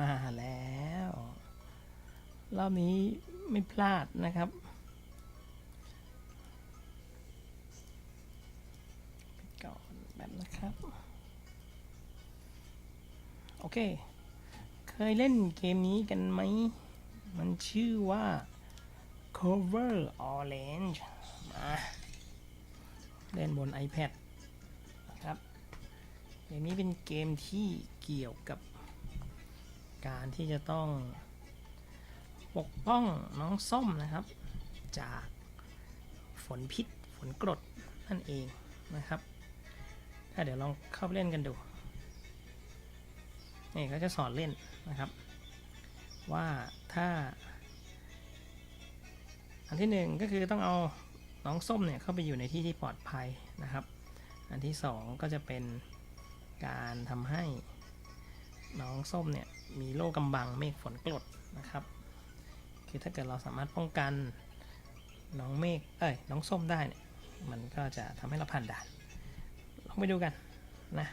มาแล้ว รอบนี้ไม่พลาดนะครับปก่อนแบบนะครับ โอเค เคยเล่นเกมนี้กันไหม มันชื่อว่า cover orange มา เล่นบน iPad นะครับเกมนี้เป็นเกมที่เกี่ยวกับ การที่จะต้องปกป้องน้องส้มนะครับ จากฝนพิษฝนกรดนั่นเองนะครับ ถ้าเดี๋ยวลองเข้าเล่นกันดู นี่ก็จะสอนเล่นนะครับ ว่าถ้า อันที่หนึ่งก็คือต้องเอาน้องส้มเนี่ยเข้าไปอยู่ในที่ที่ปลอดภัยนะครับ อันที่สองก็จะเป็นการทำให้น้องส้มเนี่ย มีโล่กำบังเมฆฝนกรดนะครับ คือถ้าเกิดเราสามารถป้องกันน้องเมฆเอ้ยน้องส้มได้เนี่ยมันก็จะทำให้เราผ่านด่าน ลองไปดูกันนะ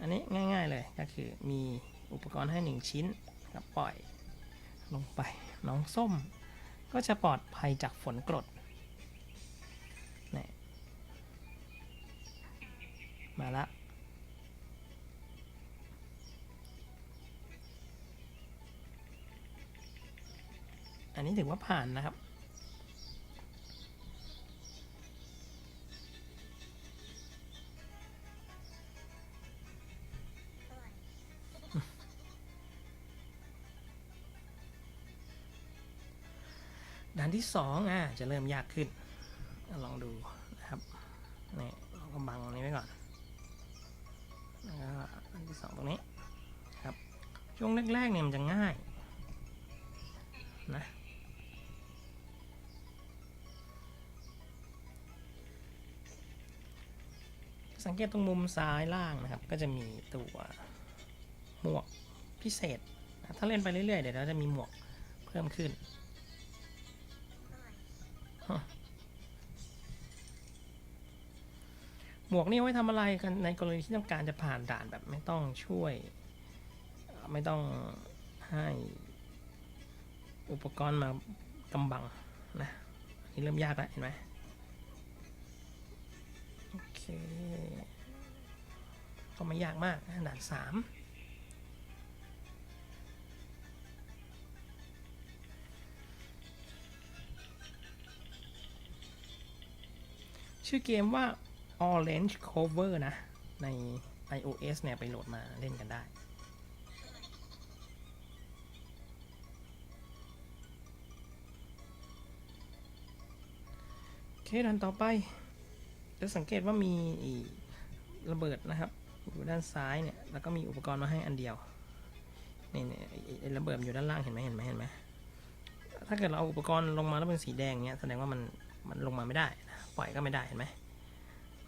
อันนี้ง่ายๆเลยก็คือมีอุปกรณ์ให้หนึ่งชิ้นนะครับปล่อยลงไปน้องส้ม ก็จะปลอดภัยจากฝนกรดนี่มาละ อันนี้ถือว่าผ่านนะครับ ด่านที่สองอะจะเริ่มยากขึ้น ลองดูนะครับนี่เราก็บังอันนี้ไว้ก่อนแล้วก็อันที่สองตรงนี้ครับ ช่วงแรกๆเนี่ยมันจะง่ายนะ สังเกตตรงมุมซ้ายล่างนะครับ ก็จะมีตัวหมวกพิเศษ ถ้าเล่นไปเรื่อยๆ เดี๋ยวเราจะมีหมวกเพิ่มขึ้น หมวกนี่ไว้ทำอะไรกันในกรณีที่ต้องการจะผ่านด่านแบบไม่ต้องช่วย ไม่ต้องให้อุปกรณ์มากำบังนะนนี้เริ่มยากแล้วเห็นไหม เคก็ไม่ยากมากนะด่านสามชื่อเกมว่า Orange Cover นะ ใน iOS เนี่ย ไปโหลดมาเล่นกันได้โอเคดันต่อไป จะสังเกตว่ามีระเบิดนะครับอยู่ด้านซ้ายเนี่ยแล้วก็มีอุปกรณ์มาให้อันเดียวนี่เนี่ยระเบิดอยู่ด้านล่างเห็นไหมเห็นไหมเห็นไหมถ้าเกิดเราเอาอุปกรณ์ลงมาแล้วเป็นสีแดงเนี้ยแสดงว่ามันมันลงมาไม่ได้นะปล่อยก็ไม่ได้เห็นไหม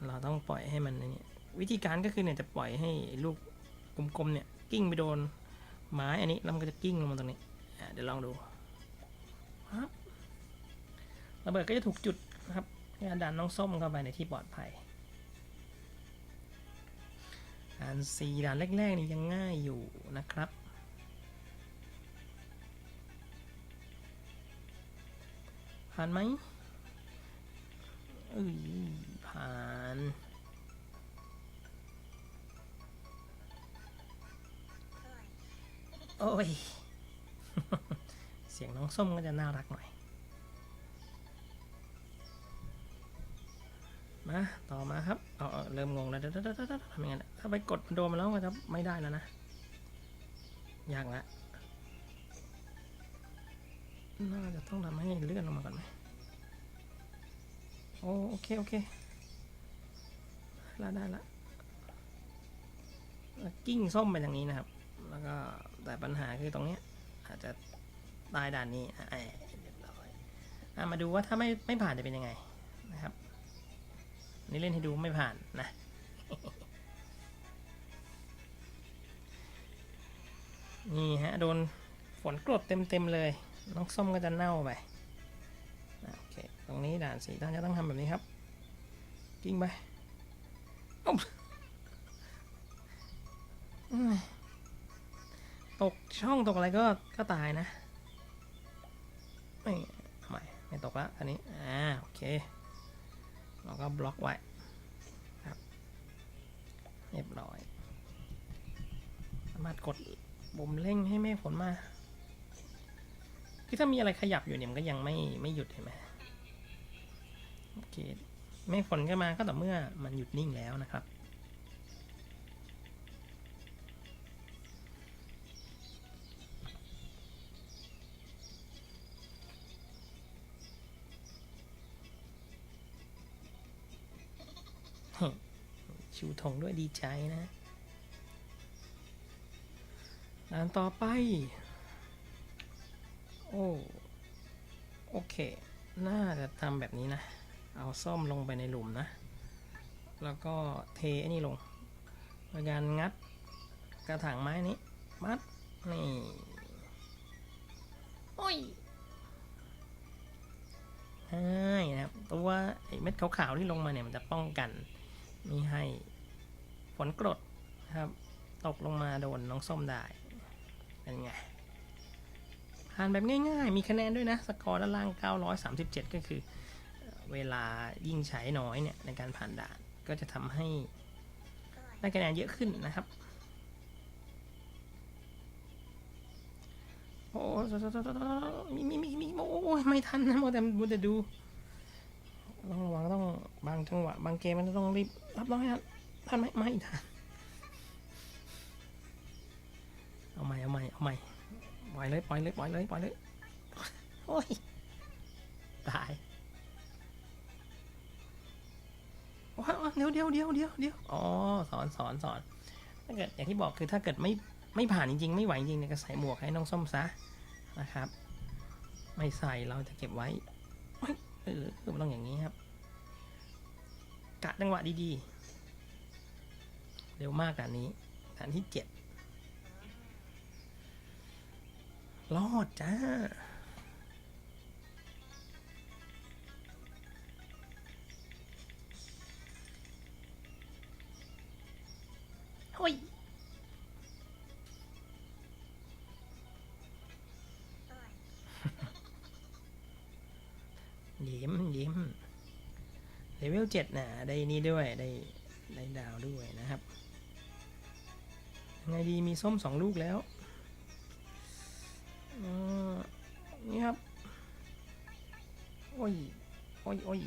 เราต้องปล่อยให้มันไอ้นี่วิธีการก็คือเนี่ยจะปล่อยให้ลูกกลมๆเนี่ยกิ้งไปโดนไม้อันนี้แล้วมันก็จะกิ้งลงมาตรงนี้เดี๋ยวลองดูระเบิดก็จะถูกจุดนะครับ ให้ดันน้องส้มเข้าไปในที่ปลอดภัยด่านสี่ด่านแรกๆนี่ยังง่ายอยู่นะครับผ่านไหมเอ้ยผ่านโอ้ย เสียงน้องส้มก็จะน่ารักหน่อย มาต่อมาครับเอาเริ่มงงแล้วทำยังไงถ้าไปกดโดนมาแล้วมันจะไม่ได้แล้วนะยากละน่าจะต้องทำให้เลื่อนลงมาก่อนไหมโอโอเค โอเคได้ได้ละแล้วกิ้งส้มไปทางนี้นะครับ แล้วก็แต่ปัญหาคือตรงเนี้ยอาจจะตายด่านนี้อะเอ้เรียบร้อยมาดูว่าถ้าไม่ไม่ผ่านจะเป็นยังไงนะครับ นี่เล่นให้ดูไม่ผ่านนะ นี่ฮะ โดนฝนกรดเต็มๆเลย น้องส้มก็จะเน่าไป โอเค ตรงนี้ด่านสีท่านจะต้องทำแบบนี้ครับ กิ้งไปอุ๊บอืมตตกช่องตกอะไรก็ก็ตายนะ ไม่ ไม่ ไม่ตกละอันนี้ อ่า โอเค เราก็บล็อกไว้ครับเรียบร้อย สามารถกดปุ่มเร่งให้เมฆฝนมาคือถ้ามีอะไรขยับอยู่เนี่ยมันก็ยังไม่ไม่หยุดเห็นไหมโอเคเมฆฝนก็มาก็ต่อเมื่อมันหยุดนิ่งแล้วนะครับ ชูธงด้วยดีใจนะด่านต่อไป โอ้ โอเค น่าจะทำแบบนี้นะ เอาส้มลงไปในหลุมนะ แล้วก็เทอันนี้ลงโดยการงัดกระถางไม้นี้ มัด นี่ โอ้ยใช่นะครับ ตัวไอ้เม็ดขาวๆที่ลงมาเนี่ยมันจะป้องกันมีให้ นกรดนะครับ ตกลงมาโดนน้องส้มได้เป็นไงผ่านแบบง่ายๆ มีคะแนนด้วยนะ สกอร์ด้านล่าง 937 ก็คือ เวลายิ่งใช้น้อยเนี่ยในการผ่านด่านก็จะทำให้ได้คะแนนเยอะขึ้นนะครับ โอ้มีมีมีมีโอ้ยไม่ทันนะมัวแต่มัวแต่ดู ต้องระวังต้องบางจังหวะ บางเกมมันจะต้องรีบรับน้อยทัน ทันไหมไม่ทันเอาใหม่เอาใหม่เอาใหม่ปล่อยเลยปล่อยเลยปล่อยเลยปล่อยเลยโอ้ยตายโอ้ยโอ้ยเดี๋ยวเดี๋ยวเดี๋ยวเดี๋ยวเดี๋ยวอ๋อสอนสอนสอนถ้าเกิดอย่างที่บอกคือถ้าเกิดไม่ไม่ผ่านจริงๆ ไม่ไหวจริงเนี่ยก็ใส่หมวกให้น้องส้มซะนะครับ ไม่ใส่เราจะเก็บไว้เออคือมันต้องอย่างนี้ครับกะจังหวะดีๆ เร็วมากกว่านี้ฐานที่เจ็ดรอดจ้าเฮ้ยยิ้มยิ้มเลเวลเจ็ดนะได้นี่ด้วย ได้ ได้ดาวด้วยนะ ไงดีมีส้มสองลูกแล้วอ่อนี่ครับ โอ้ย โอ้ยโอ้ย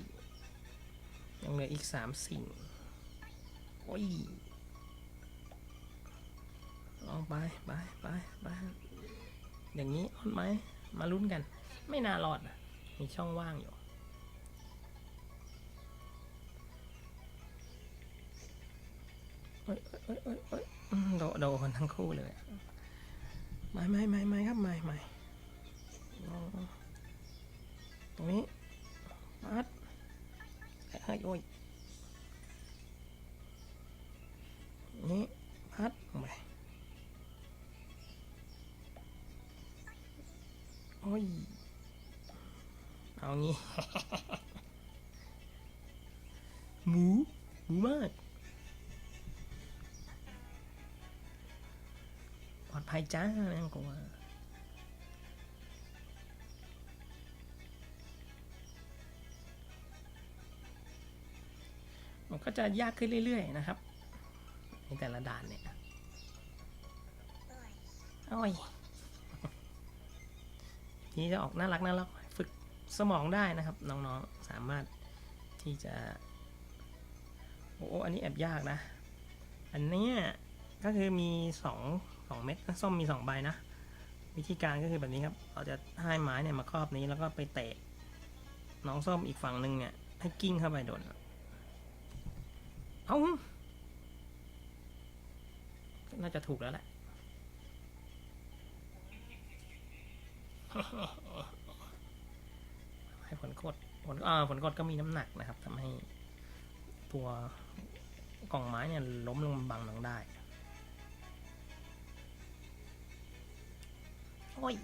ยังเหลืออีกสามสิ่ง โอ้ยลองไปไปไปไปอย่างนี้รอดไหม มาลุ้นกัน ไม่น่ารอดนะมีช่องว่างอยู่เอ้ยเอ้ยเอ้ยเอ้ย โดนทั้งคู่เลยไม่ไม่ไม่ไม่ครับไม่ไม่ตรงนี้ปัดเฮ้ยโอ้ยนี่พัดลงไปโอ้ย เอางี้ หมู หมูมาก ภัยจ้าไม่ต้องกลัวมันก็จะยากขึ้นเรื่อยๆนะครับ ในแต่ละด่านเนี่ยโอ้ยทีนี้จะออกน่ารักน่ารักฝึกสมองได้นะครับ น้องๆ สามารถที่จะ โอ้อันนี้แอบยากนะ อันเนี้ยก็คือมีสอง สองเม็ดนะส้มมีสองใบนะ วิธีการก็คือแบบนี้ครับ เราจะให้ไม้เนี่ยมาครอบนี้แล้วก็ไปเตะ น้องส้มอีกฝั่งหนึ่งเนี่ยให้กิ้งเข้าไปโดนเอาน่าจะถูกแล้วแหละให้ผลกดผลอ่าผลกดก็มีน้ำหนักนะครับทำให้ตัวกล่องไม้เนี่ยล้มลงบังน้องได้ โอ้ย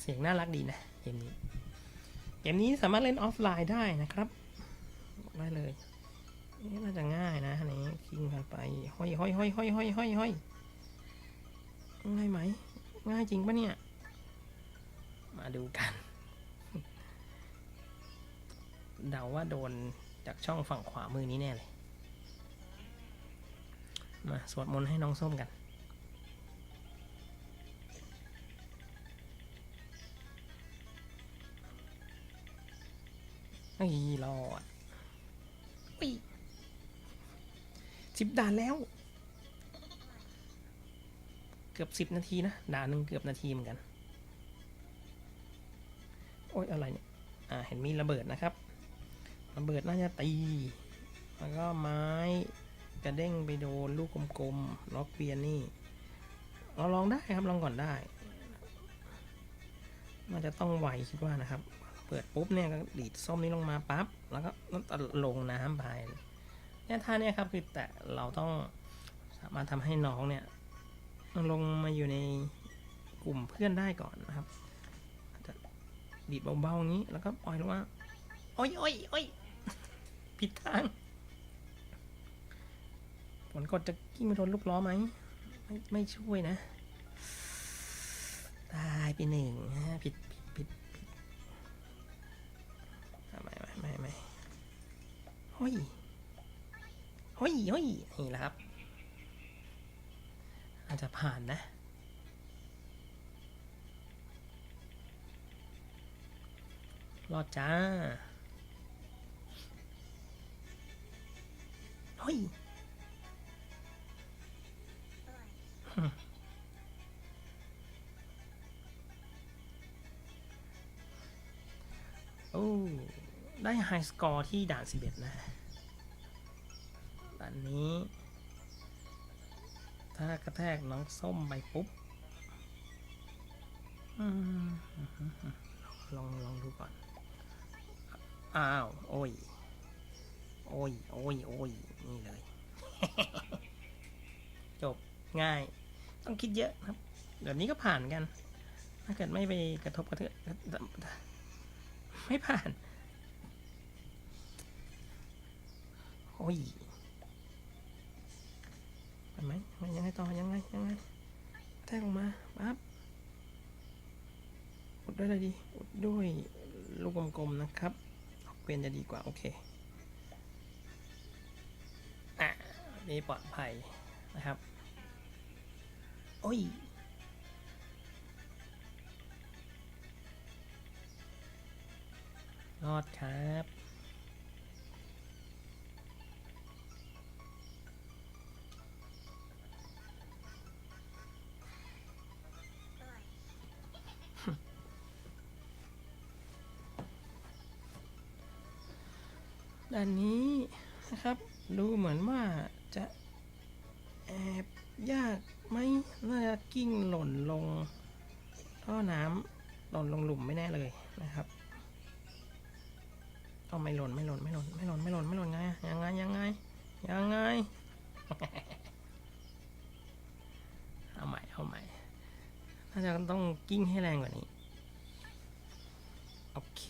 เสียงน่ารักดีนะ เกมนี้ เกมนี้สามารถเล่นออฟไลน์ได้นะครับบอกได้เลยนี่น่าจะง่ายนะนนี้กิ้งเข้าไปห้อยห้อยห้อยห้อยห้อยห้อยห้อยง่ายไหม ง่ายจริงปะเนี่ย มาดูกัน เดาว่าโดนจากช่องฝั่งขวามือนี้แน่เลย มาสวดมนต์ให้น้องส้มกัน ไอ้รอดอุ้ยสิบด่านแล้ว เกือบสิบนาทีนะ ด่านหนึ่งเกือบนาทีเหมือนกัน โอ้ยอะไรเนี่ย อ่า เห็นมีระเบิดนะครับ ระเบิดน่าจะตี แล้วก็ไม้กระเด้งไปโดนลูกกลมๆล็อกเปียนนี่ เราลองได้ครับ ลองก่อนได้ น่าจะต้องไวคิดว่านะครับ เปิดปุ๊บเนี่ยก็ดีดส้มนี้ลงมาปั๊บแล้วก็ลงน้ำไปเนี่ยท่าเนี่ยครับคือแต่เราต้องสามารถทำให้น้องเนี่ยลงมาอยู่ในกลุ่มเพื่อนได้ก่อนนะครับจะดีดเบาๆอย่างนี้แล้วก็ปล่อยลงมาโอ้ยโอ้ยโอ้ยผิดทางผลกดจะกิ้งไปโดนลูกล้อไหมไม่ไม่ช่วยนะ ตายไปหนึ่งฮะผิด ฮ้ยเฮ้ยเฮ้ยนี่แหละครับ อาจจะผ่านนะ รอดจ้าเฮ้ยโอ้ ได้ไฮสกอร์ที่ด่าน 11 นะ ด่านนี้ ถ้ากระแทกน้องส้มไปปุ๊บลองลองดูก่อน อ้าว โอ้ย โอ้ย โอ้ย โอ้ย นี่เลย จบง่าย ต้องคิดเยอะครับแบบนี้ก็ผ่านกัน ถ้าเกิดไม่ไปกระทบกระเทือนไม่ผ่าน โอ้ย ไปไหมยังไงต่อยังไงยังไงแทกลงมาปั๊บอุดด้วยอะไรดีอุดด้วยลูกกลมๆนะครับออกเป็นจะดีกว่า โอเคอะนี่ปลอดภัยนะครับ โอ้ยรอดครับ ด้านนี้นะครับ ดูเหมือนว่าจะแอบยากไหมน่าจะกิ้งหล่นลงท่อน้ำหล่นลงหลุมไม่แน่เลยนะครับเอาไม่หล่นไม่หล่นไม่หล่นไม่หล่นไม่หล่นไม่หล่นไงยังไงยังไงยังไงเอาใหม่เอาใหม่น่าจะต้องกิ้งให้แรงกว่านี้ โอเค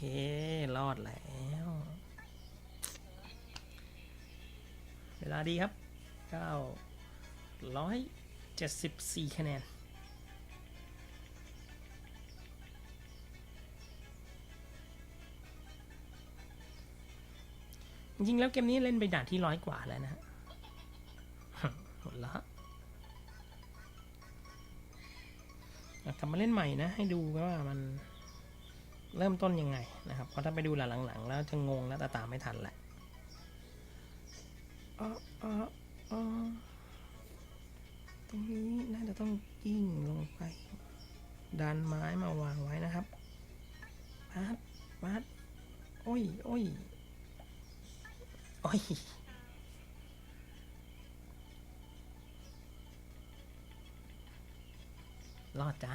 รอดแล้ว เวลาดีครับ 974 คะแนน จริงๆ แล้วเกมนี้เล่นไปด่านที่ร้อยกว่าแล้วนะฮะหมดละกลับมาเล่นใหม่นะ ให้ดูว่ามันเริ่มต้นยังไงนะครับ เพราะถ้าไปดูหลังๆ แล้วจะงงแล้วตามไม่ทันแหละ อ๋ออ๋ออ๋อตรงนี้น่าจะต้องกิ้งลงไป ดันไม้มาวางไว้นะครับปัดปัดโอ้ยโอ้ยโอ้ยรอดจ้า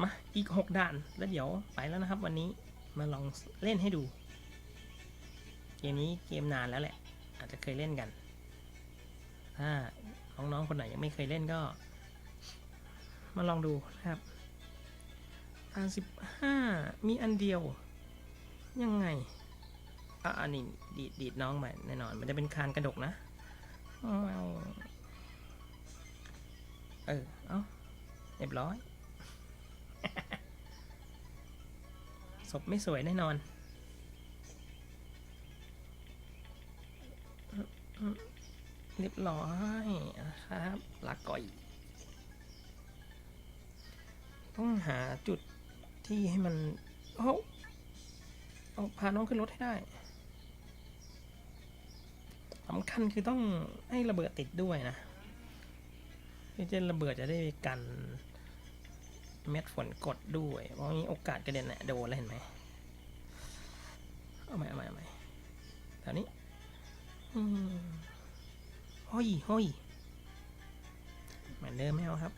มาอีกหกด่านแล้วเดี๋ยวไปแล้วนะครับวันนี้มาลองเล่นให้ดู มนี้เกมนานแล้วแหละ อาจจะเคยเล่นกัน ถ้าน้องๆคนไหนยังไม่เคยเล่นก็ มาลองดูนะครับด่านสิบห้ามีอันเดียว ยังไงอะอันนี้ดีดดีดน้องไปแน่นอน มันจะเป็นคานกระดกนะเอาเออ เอาเรียบร้อย ศพไม่สวยแน่นอน เรียบร้อยนะครับลาก่อย ต้องหาจุดที่ให้มันโอ้เอาพาน้องขึ้นรถให้ได้สำคัญคือต้องให้ระเบิดติดด้วยนะเพื่อจะระเบิดจะได้กันเม็ดฝนกดด้วย เพราะงี้โอกาสกระเด็นเนี่ยโดนแล้วเห็นไหมเอาใหม่เอาใหม่เอาใหม่แถวนี้ ห้อยห้อยเหมือนเดิมไม่เอาครับ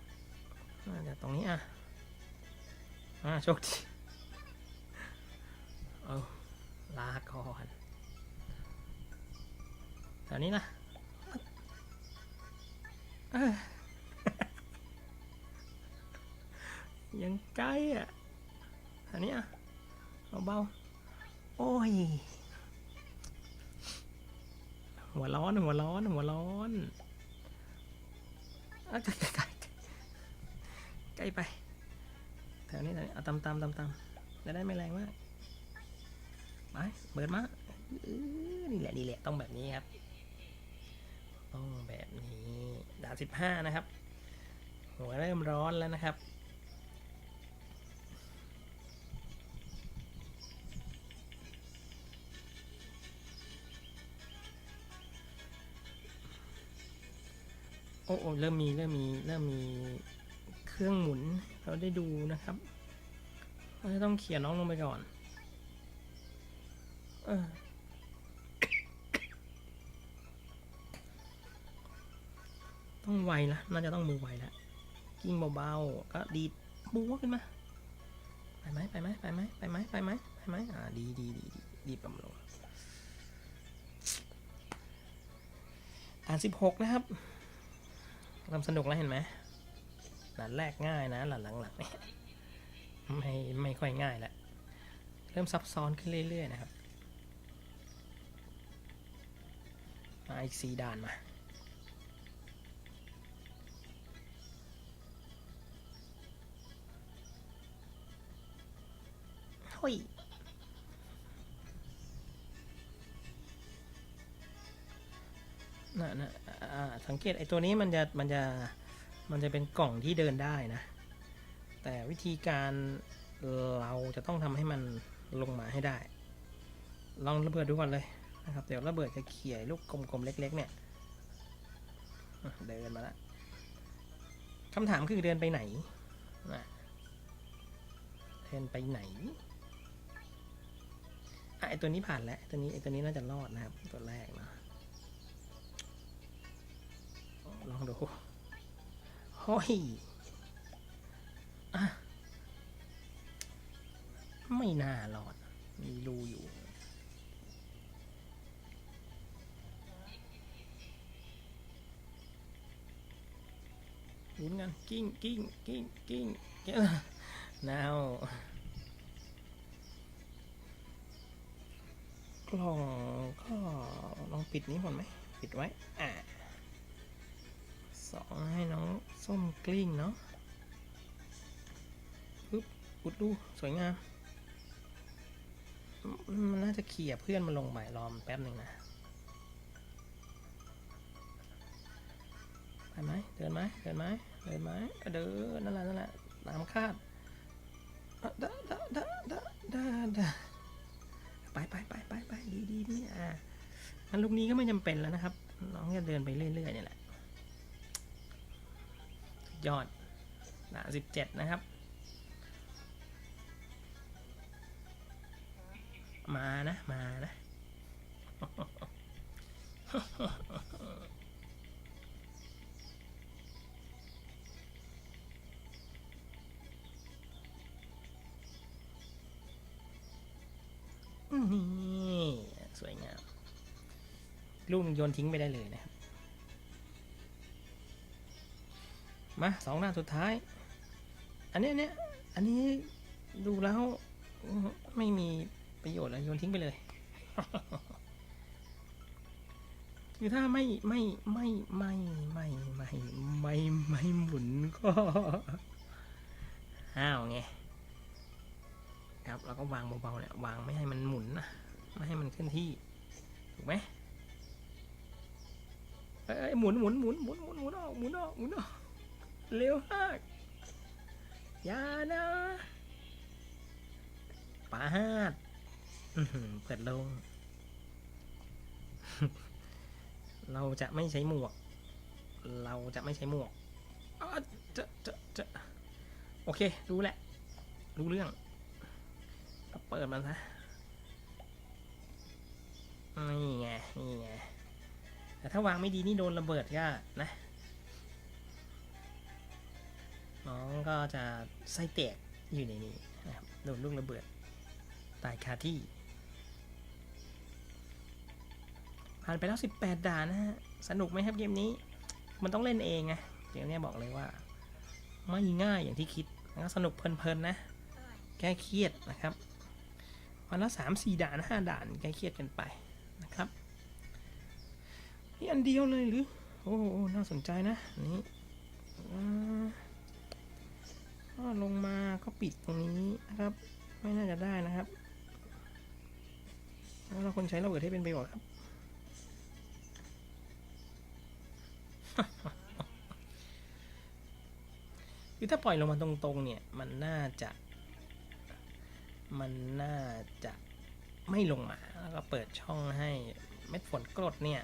อ่าเดี๋ยวตรงนี้อะอ่าโชคดีเอาลาก่อนแถวนี้นะยังใกล้อะแถวนี้อะเบาๆโอ้ย หัวร้อนหัวร้อนหัวร้อนใกล้ใกล้ใกล้ใกล้ไปแถวนี้แถวนี้เอาตำตำตำตำจะได้ไม่แรงมากไปเบิดมาอื้อนี่แหละนี่แหละต้องแบบนี้ครับต้องแบบนี้ดาสิบห้านะครับหัวเริ่มร้อนแล้วนะครับ อ้โอ้เริ่มมีเริ่มมีเริ่มมีเครื่องหมุนเราได้ดูนะครับเราจะต้องเขียน้องลงไปก่อนเออต้องไวนะน่าจะต้องมือไวแล้วกิ้งเบาๆก็ดีดบัวขึ้นมาไปไหมไปไหมไปไหมไปไหมไปไหมไปไหมอ่าดีดีดีดีดีบำลงอ่านสิบหกนะครับ ทำสนุกแล้วเห็นไหมหลันแรกง่ายนะ หลันหลังๆเนี่ยไม่ไม่ค่อยง่ายแล้วเริ่มซับซ้อนขึ้นเรื่อย ๆ นะครับ มาอีกสี่ด่านมาเฮ้ย นะนะสังเกตไอ้ตัวนี้มันจะมันจะมันจะเป็นกล่องที่เดินได้นะ แต่วิธีการเราจะต้องทำให้มันลงมาให้ได้ ลองระเบิดดูก่อนเลยนะครับ เดี๋ยวระเบิดจะเขี่ยลูกกลมๆเล็ก ๆ เนี่ยเดินมาแล้วคำถามคือเดินไปไหนนะเดินไปไหนไอตัวนี้ผ่านแล้วตัวนี้ไอตัวนี้น่าจะรอดนะครับตัวแรกนะ ลองดูห้อยอไม่น่ารอด มีรูอยู่ ลุ้นกัน กิ้งกิ้งกิ้งกิ้งเอ้อนาวกล่องก็ลองปิดนี้ก่อนไหม ปิดไว้ อ่า องให้น้องส้มกลิ้งเนาะปึ๊บอุดดูสวยงาม มันน่าจะเขี่ยเพื่อนมาลงใหม่รอมแป๊บหนึ่งนะไปไหมเดินไหมเดินไหมเดินไหมเดินนั่นแหละนั่นแหละตามคาดดะดะดะดะดะดะไปไปไปไปไปดีดีดีอะงั้นลูกนี้ก็ไม่จำเป็นแล้วนะครับ น้องจะเดินไปเรื่อยๆเนี่ยแหละ ยอดหนาสิบเจ็ดนะครับ มานะ มานะ นี่ สวยงาม ลูกโยนทิ้งไปได้เลยนะครับ มาสองหน้าสุดท้าย อันนี้ยเนี่ยอันนี้ดูแล้วไม่มีประโยชน์เลยโยนทิ้งไปเลย คือถ้าไม่ไม่ไม่ไม่ไม่ไม่ไม่ไม่หมุนก็ห้าวไงครับแล้วก็วางเบาๆเนี่ยวางไม่ให้มันหมุนนะไม่ให้มันเคลื่อนที่ถูกไหมเอ้ยหมุนหมุนหมุนหมุนหมุนหมุนออกหมุนออกหมุนออก เร็วมากอย่านะปาดอื้อหือเปิดลง เราจะไม่ใช้หมวก เราจะไม่ใช้หมวกจะจะจะโอเค รู้แหละ รู้เรื่อง เปิดมันซะนี่ไง นี่ไง แต่ถ้าวางไม่ดีนี่โดนระเบิดก็นะ น้องก็จะไส้แตกอยู่ในนี้นะครับโดนลูกระเบิดตายคาที่ผ่านไปแล้ว18 ด่านนะฮะ สนุกไหมครับเกมนี้ มันต้องเล่นเองไงเกมเนี้ยบอกเลยว่า ไม่ง่ายอย่างที่คิดแล้วก็สนุกเพลินๆนะ แก้เครียดนะครับ วันละสามสี่ด่านห้าด่านแก้เครียดกันไปนะครับนี่อันเดียวเลยหรือ โอ้โหน่าสนใจนะนนี้อ่า ก็ลงมาก็ปิดตรงนี้นะครับ ไม่น่าจะได้นะครับแล้วเราคนใช้ระเบิดให้เป็นประโยชน์ครับคือถ้าปล่อยลงมาตรงๆเนี่ย มันน่าจะ มันน่าจะไม่ลงมา แล้วก็เปิดช่องให้เม็ดฝนกรดเนี่ย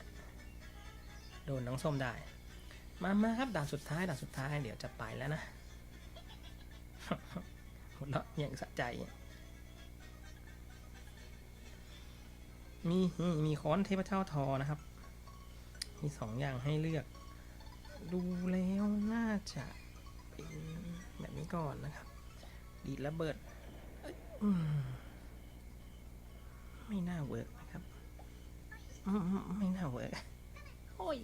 โดนน้องส้มได้ มามาครับด่านสุดท้ายด่านสุดท้ายเดี๋ยวจะไปแล้วนะ หัวเราะอย่างสะใจมีมีมีค้อนเทพเจ้าทอนะครับ มีสองอย่างให้เลือก ดูแล้วน่าจะเป็นแบบนี้ก่อนนะครับ ดีดระเบิดเอ้ยอืมไม่น่าเวิร์กนะครับอืมไม่น่าเวิร์กโอ้ย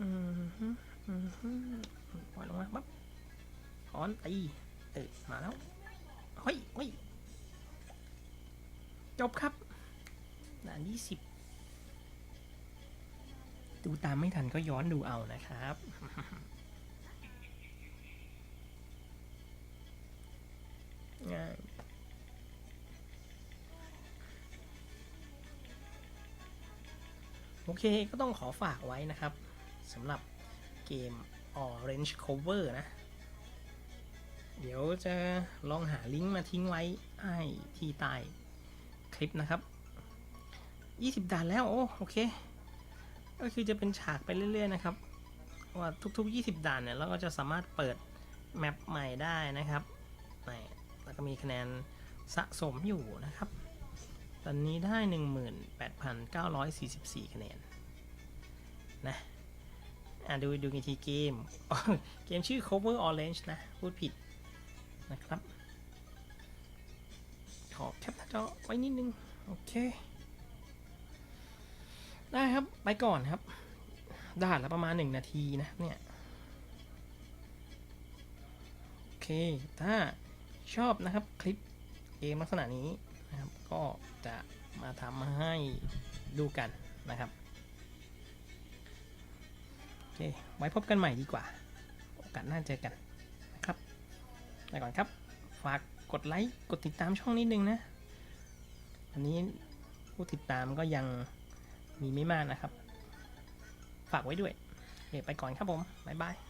อืมฮึอืมฮึ ปล่อยลงมาปั๊บถอนตีเออมาแล้วเฮ้ยเฮ้ยจบครับด่านยี่สิบดูตามไม่ทันก็ย้อนดูเอานะครับง่ายโอเคก็ต้องขอฝากไว้นะครับสำหรับ เกม Orange Cover นะ เดี๋ยวจะลองหาลิงก์มาทิ้งไว้ให้ที่ใต้คลิปนะครับ 20 ด่านแล้ว โอ้โอเค ก็คือจะเป็นฉากไปเรื่อยๆนะครับ ว่าทุกๆ 20 ด่านเนี่ย เราก็จะสามารถเปิดแมปใหม่ได้นะครับแล้วก็มีคะแนนสะสมอยู่นะครับ ตอนนี้ได้ 18,944 คะแนนนะ อะดูดูกันทีเกม เกมชื่อ Cover Orange นะ พูดผิดนะครับ ขอแคปหน้าจอไว้นิดนึง โอเค ได้ครับ ไปก่อนครับด่านละประมาณหนึ่งนาทีนะเนี่ย โอเค ถ้าชอบนะครับคลิปเกมลักษณะนี้นะครับ ก็จะมาทำให้ดูกันนะครับ เค ไว้พบกันใหม่ดีกว่า โอกาสหน้าเจอกันนะครับไปก่อนครับ ฝากกดไลค์ กดติดตามช่องนิดนึงนะ อันนี้ผู้ติดตามก็ยังมีไม่มากนะครับ ฝากไว้ด้วยโอเคไปก่อนครับผม บ๊ายบาย